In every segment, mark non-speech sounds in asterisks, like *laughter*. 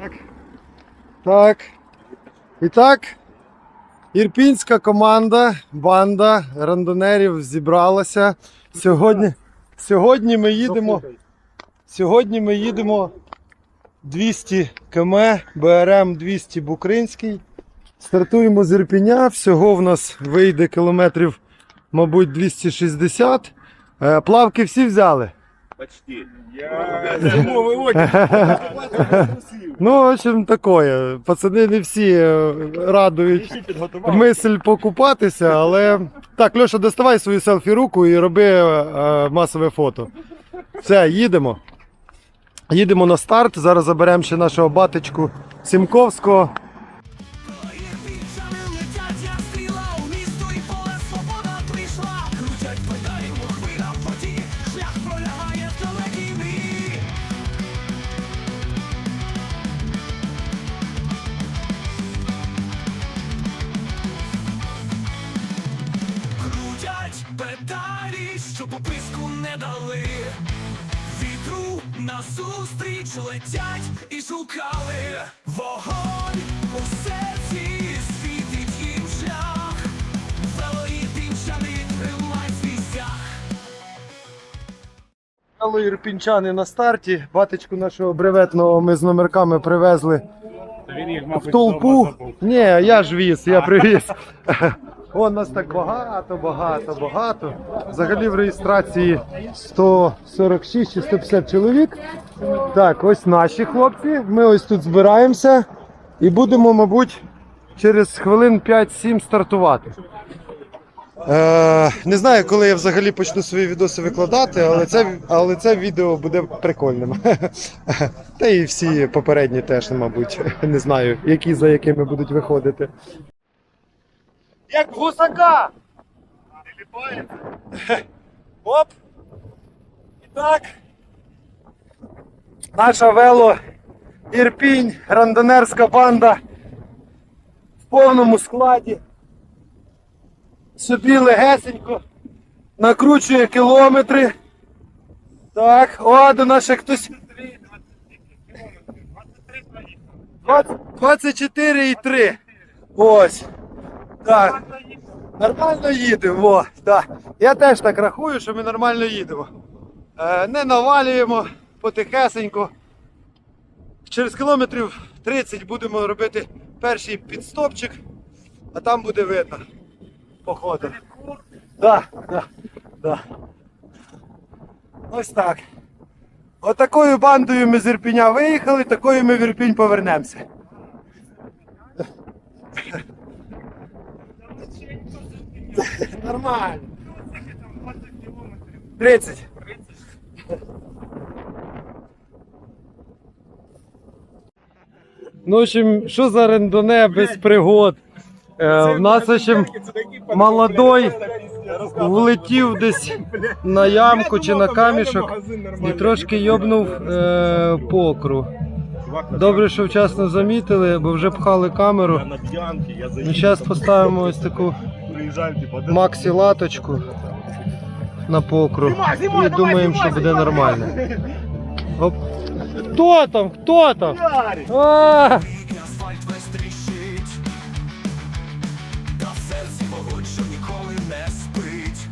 Так. Так. І так, ірпінська команда, банда рандонерів зібралася. Сьогодні, сьогодні ми їдемо. Сьогодні ми їдемо 200 км, БРМ 200 Букринський. Стартуємо з Ірпіня. Всього в нас вийде кілометрів, мабуть, 260. Е, Плавки всі взяли. Почти. Я. Ну, в общем, такое. Пацани не всі е, радують мисль покупатися, але. Так, Льоша, доставай свою селфі руку і роби е, масове фото. Все, їдемо. Їдемо на старт. Зараз заберемо ще нашого батечку Сімковського. Назустріч летять і шукали вогонь у серці світить їм шлях. Дівчани тримай свій стяг. Ірпінчани на старті. Батечку нашого бреветного ми з номерками привезли Він їх, в толпу. Ні, я ж віз, я привіз. *laughs* О, нас так багато, багато, багато. Взагалі в реєстрації 146 чи 150 чоловік. Так, ось наші хлопці. Ми ось тут збираємося і будемо, мабуть, через хвилин 5-7 стартувати. Е, не знаю, коли я взагалі почну свої відоси викладати, але це, але це відео буде прикольним. *laughs* Та і всі попередні теж, мабуть. *laughs* Не знаю, які за якими будуть виходити. Як гусака! Оп! І так. Наша вело Ірпінь, рандонерська банда в повному складі собі легесенько накручує кілометри. Так, о, до нас ще хтось. 24,3. Ось. Так. Нормально їдемо. О, так. Я теж так рахую, що ми нормально їдемо. Е, не навалюємо потихесенько. Через кілометрів 30 будемо робити перший підстопчик, а там буде видно походу. Да, да, да. Ось так. Отакою бандою ми з Ірпіня виїхали, такою ми в Ірпінь повернемося. Нормально. 30. Ну, в общем, що за рендоне без пригод? Е, в нас, в общем, молодой влетів десь на ямку чи на камішок і трошки йобнув е, покру. Добре, що вчасно замітили, бо вже пхали камеру. Ну, зараз поставимо ось таку Приїжджаємо, типу, де максі латочку на покру і думаємо, що буде нормально. Оп. Хто там? Хто там? А! Тільки асфальт весь тріщить, та в серці вогонь, що ніколи не спить.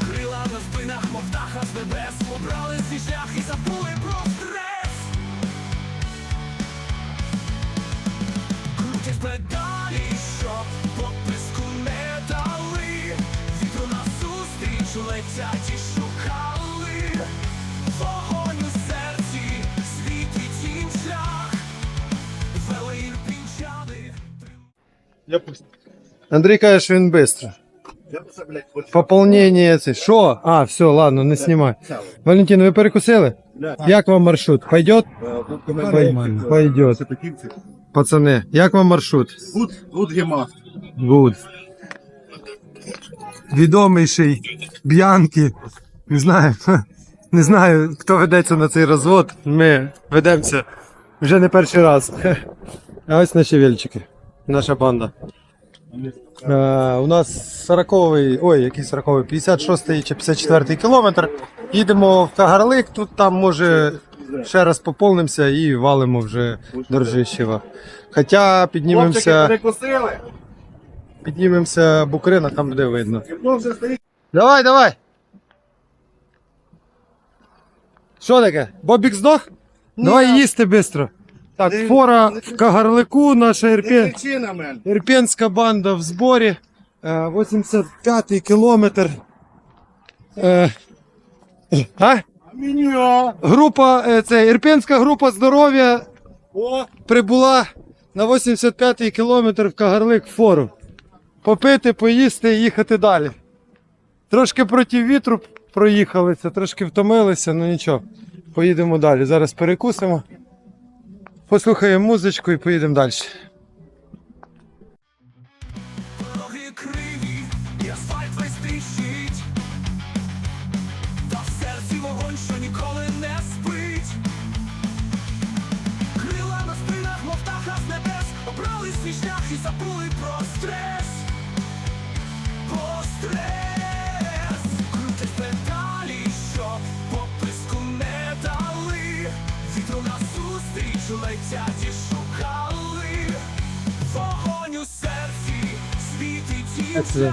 Крила на спинах, мов птаха з небес, обрали свій шлях і забули про стрес. Крутять педалі, летять і шукали. Вогонь у серці, світить їм шлях. Вели ірпінчани. Я пусть. Андрій каже, що він швидко. Я це. Пополнення це. Що? А, все, ладно, не знімай. Валентин, ви перекусили? Як вам маршрут? Пойдет? Пойдет. Пойдет. Пацани, як вам маршрут? Гуд, гуд гема. Гуд. Відомийший Б'янки. Не знаю. Не знаю, хто ведеться на цей розвод. Ми ведемося вже не перший раз. А ось наші вільчики. Наша банда. Е, у нас 40-й, ой, який 40-й, 56-й чи 54-й кілометр. Їдемо в Кагарлик, тут там може ще раз поповнимося і валимо вже до Ржищева. Хоча піднімемося. Піднімемося Букрина, там буде видно. Ну. Давай, давай. Що таке? Бобік здох? Давай їсти швидко. Так, Не- фора не- в Кагарлику, наша ірпен... на мене. ірпенська банда в зборі. Е, 85-й кілометр. Е, а? Меню. Група, е, це ірпенська група здоров'я О, прибула на 85-й кілометр в Кагарлик фору. Попити, поїсти і їхати далі. Трошки проти вітру проїхалися, трошки втомилися, ну нічого. Поїдемо далі. Зараз перекусимо, послухаємо музичку і поїдемо далі. З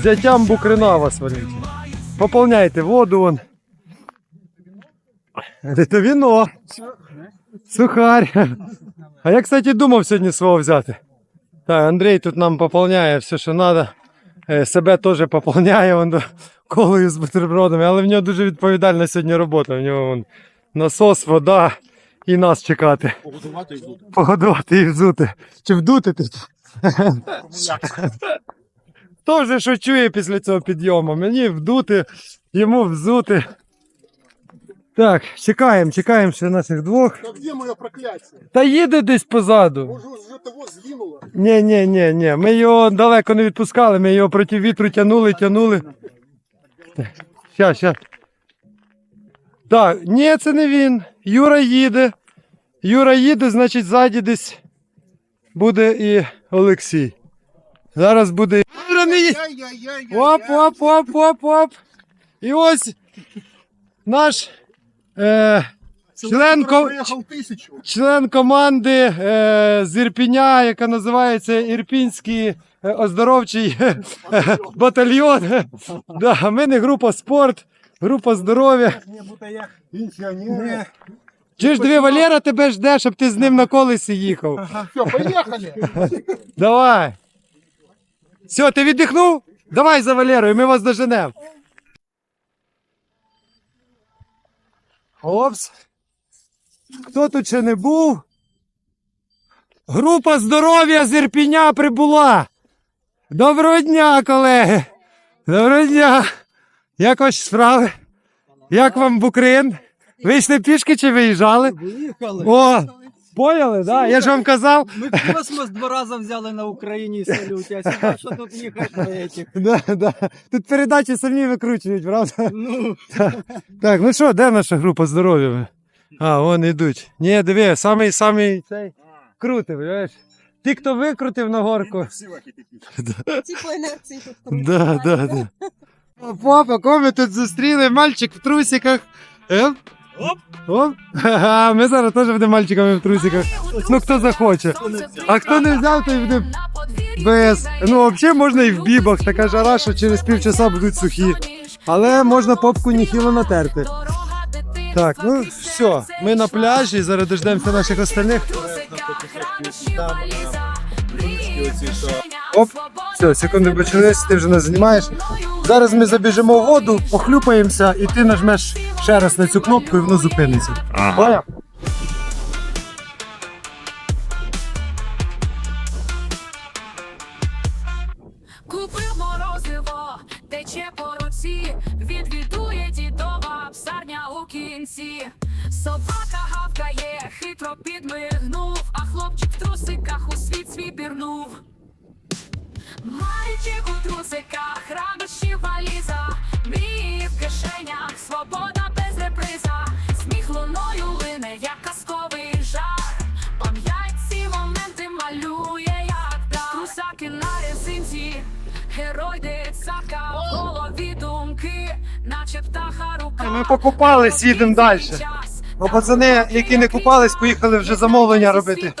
взяттям Букрина вас, Валентин. Поповняйте воду вон. Це віно. Сухарь. А я, кстати, думав сьогодні свого взяти. Так, Андрій тут нам поповняє все, що треба. Себе теж поповняє вон, колою з бутербродами, але в нього дуже відповідальна сьогодні робота. В нього вон, насос, вода і нас чекати. погодувати і тут. Погодувати і взути. Чи вдути тут? Хто вже що чує після цього підйому? Мені вдути, йому взути. Так, чекаємо, чекаємо ще наших двох. Так де моє прокляття? Та їде десь позаду. Може, вже того згинуло? Ні, ні, ні, ні. Ми його далеко не відпускали, ми його проти вітру тягнули, тягнули. Ща, ща. Так, ні, це не він. Юра їде. Юра їде, значить, ззаді десь буде і Олексій. Зараз буде. Юра не їде. Яй-яй-яй-яй. Оп, оп, оп, оп, оп. І ось наш е, член, член команди е, з Ірпіня, яка називається Ірпінський е, оздоровчий е, батальйон. Да, ми не група спорт, група здоров'я. Чи ж диви, Валера тебе жде, щоб ти з ним на колесі їхав. Все, поїхали. Давай. Все, ти віддихнув? Давай за Валерою, ми вас доженемо. Опс. Хто тут ще не був? Група здоров'я з Ірпіня прибула. Доброго дня, колеги. Доброго дня. Як ваші справи? Як вам Букрин? Вийшли пішки чи виїжджали? Виїхали. О, поняли, да? Я ж вам казав. Ми космос два рази взяли на Україні і салют. Я сюди, що тут їхати на этих? Да, да. Тут передачі самі викручують, правда? Ну, Так, ну що, де наша група здоров'я? А, вон йдуть. Ні, диви, самий самий цей крутий, понимаєш? Ті, хто викрутив на горку. По інерції тут Да, да, да. О, Папа, кого ми тут зустріли? Мальчик в трусиках. Оп. Оп. Оп. Ха-ха, ми зараз теж будемо мальчиками в трусиках. Ну, хто захоче. А хто не взяв, той буде без. Ну, взагалі можна і в бібах. Така жара, що через півчаса будуть сухі. Але можна попку ніхіло натерти. Так, ну все, ми на пляжі, зараз дождемося наших остальних. Оп, все, секунду почались, ти вже нас знімаєш. Зараз ми забіжимо воду, похлюпаємося, і ти нажмеш ще раз на цю кнопку, і воно зупиниться. Поняв? Морозиво, тече по руці, відвідує дідова псарня у кінці. Собака гавкає, хитро підмигнув, а хлопчик в трусиках у світ свій пірнув. Мальчик у трусиках, Ми покупались, їдемо далі. Бо пацани, які не купались, поїхали вже замовлення робити.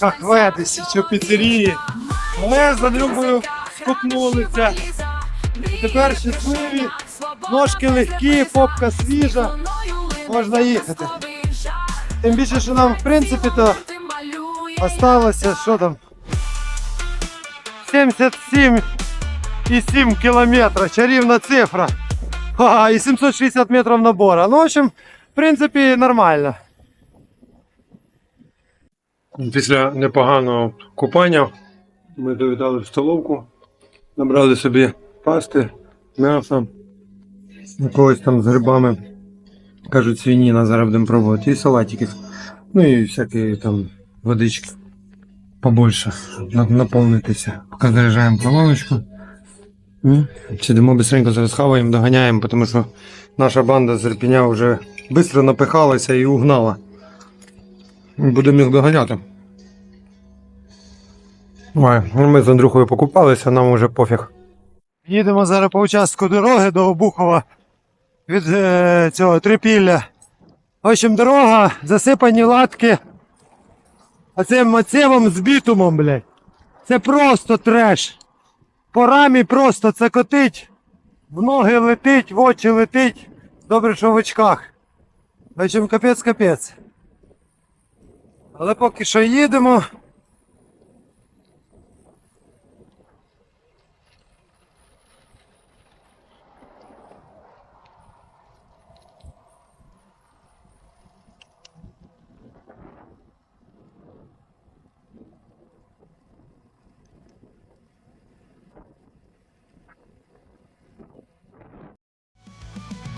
Кахве, десь чи піцерії. Ми з Андрюхою скупнулися. Тепер щасливі, ножки легкі, попка свіжа. Можна їхати. Тим більше, що нам в принципі то осталося, що там? 77,7 кілометра, чарівна цифра. Ага, і 760 метрів набора. Ну, в общем, в принципі, нормально. Після непоганого купання ми завітали в столовку, набрали собі пасти, м'ясо, якогось там з грибами. Кажуть, свініна зараз будемо пробувати, і салатиків. Ну і всякі там водички побольше наповнитися. Поки заряджаємо колоночку. Сидимо быстренько зараз хаваємо, доганяємо, тому що наша банда з Ірпіня вже швидко напихалася і угнала. Будемо їх доганяти. Ой, ну ми з Андрюхою покупалися, нам уже пофіг. Їдемо зараз по участку дороги до Обухова від е, цього трипілля. В общем, дорога, засипані латки. Оцим мацевом з бітумом, блядь. Це просто треш. По рамі просто це котить. В ноги летить, в очі летить. Добре, що в очках. В капець капець. Але поки що їдемо.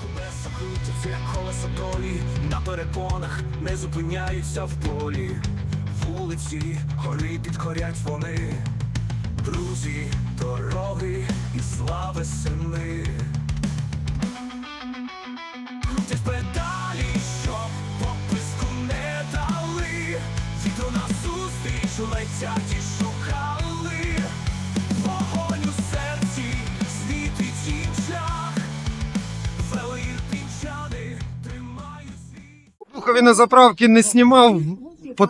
Колеса крутяться, як колеса долі На перепонах не зупиняються в полі. Вулиці, гори підкорять вони. Друзі, дороги і слави сини. Крутять педалі, щоб пописку не дали. Вітру назустріч летять і Духові на заправки не знімав,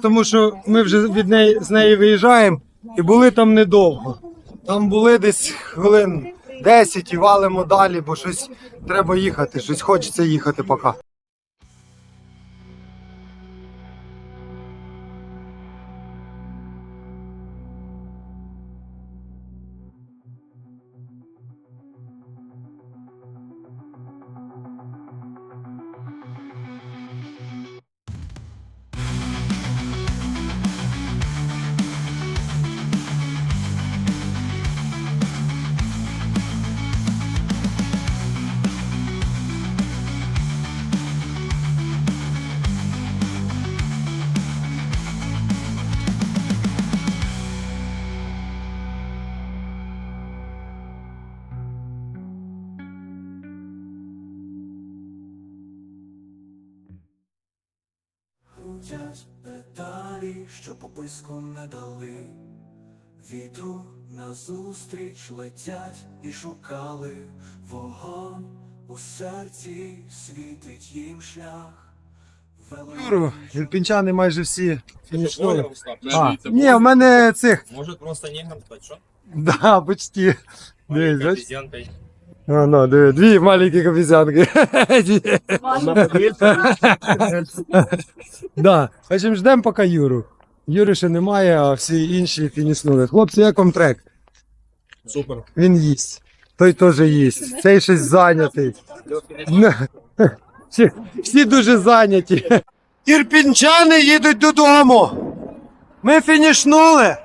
тому що ми вже від неї з неї виїжджаємо і були там недовго. Там були десь хвилин 10 і валимо далі, бо щось треба їхати, щось хочеться їхати поки. Крутять педалі, що пописку не дали Вітру назустріч летять і шукали Вогонь у серці світить їм шлях Юру, ірпінчани майже всі фінішнули. А, ні, в мене цих. Может просто стать, что? Да, почти. Дивись, бач? А, ну, диви, дві маленькі обезьянки. да. Общем, ждемо поки Юру. Юри ще немає, а всі інші фінішнули. Хлопці, як вам трек? Супер. Він їсть. Той теж їсть. Цей щось зайнятий. Всі, всі дуже зайняті. Ірпінчани їдуть додому. Ми фінішнули.